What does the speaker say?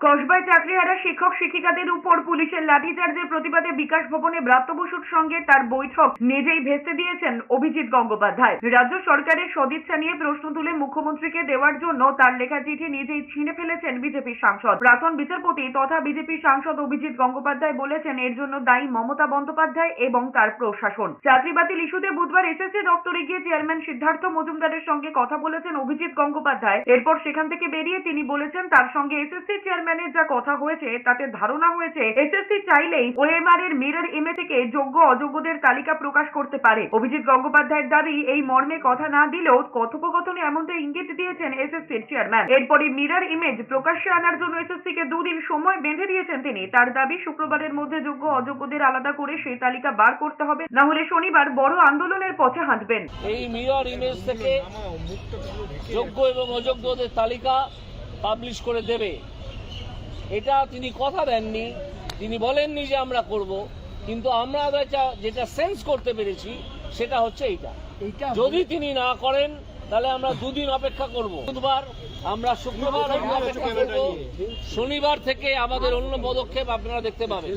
কসবায় চাকরিহারা শিক্ষক শিক্ষিকাদের উপর পুলিশের লাঠিচার্জের প্রতিবাদে বিকাশ ভবনে ব্রাত্য বসুর সঙ্গে তার বৈঠক নিজেই ভেস্তে দিয়েছেন অভিজিৎ গঙ্গোপাধ্যায়। রাজ্য সরকারের সদিচ্ছা নিয়ে প্রশ্ন তুলে মুখ্যমন্ত্রীকে দেওয়ার জন্য তার লেখা চিঠি নিজেই ছিঁড়ে ফেলেছেন বিজেপির সাংসদ। প্রাক্তন বিচারপতি তথা বিজেপির সাংসদ অভিজিৎ গঙ্গোপাধ্যায় বলেছেন, এর জন্য দায়ী মমতা বন্দ্যোপাধ্যায় এবং তার প্রশাসন। চাকরি বাতিল ইস্যুতে বুধবার এসএসসি দপ্তরে গিয়ে চেয়ারম্যান সিদ্ধার্থ মজুমদারের সঙ্গে কথা বলেছেন অভিজিৎ গঙ্গোপাধ্যায়। এরপর সেখান থেকে বেরিয়ে তিনি বলেছেন, তার সঙ্গে এসএসসি চেয়ারম্যানের যা কথা হয়েছে, তাতে ধারণা হয়েছে এসএসসি চাইলেই ওএমআর এর মিরর ইমে থেকে যোগ্য অযোগ্যদের তালিকা প্রকাশ করতে পারে। অভিজিৎ গঙ্গোপাধ্যায়ের দাবি, এই মর্মে কথা না দিলেও কথোপকথনে এমনটা ইঙ্গিত দিয়েছেন এসএসসির চেয়ারম্যান এরপরে মিরর ইমেজ প্রকাশ্যে আনার জন্য এসএসসি কে দুদিন সময় বেঁধে দিয়েছেন তিনি। তার দাবি, শুক্রবারের মধ্যে যোগ্য অযোগ্যদের আলাদা করে সেই তালিকা বার করতে হবে, না হলে শনিবার বড় আন্দোলনের পথে হাঁটবেন। এই মিরর ইমেজ থেকে যোগ্য এবং অযোগ্যদের তালিকা পাবলিশ করে দেবে। এটা তিনি কথা দেননি। তিনি বলেননি যে আমরা করব। কিন্তু আমরা যেটা সেন্স করতে পেরেছি সেটা হচ্ছে এইটা। যদি তিনি না করেন তাহলে আমরা দুদিন অপেক্ষা করব। বুধবার আমরা শুক্রবার অপেক্ষা করব। শনিবার থেকে আমাদের অন্য পদক্ষেপ আপনারা দেখতে পাবেন।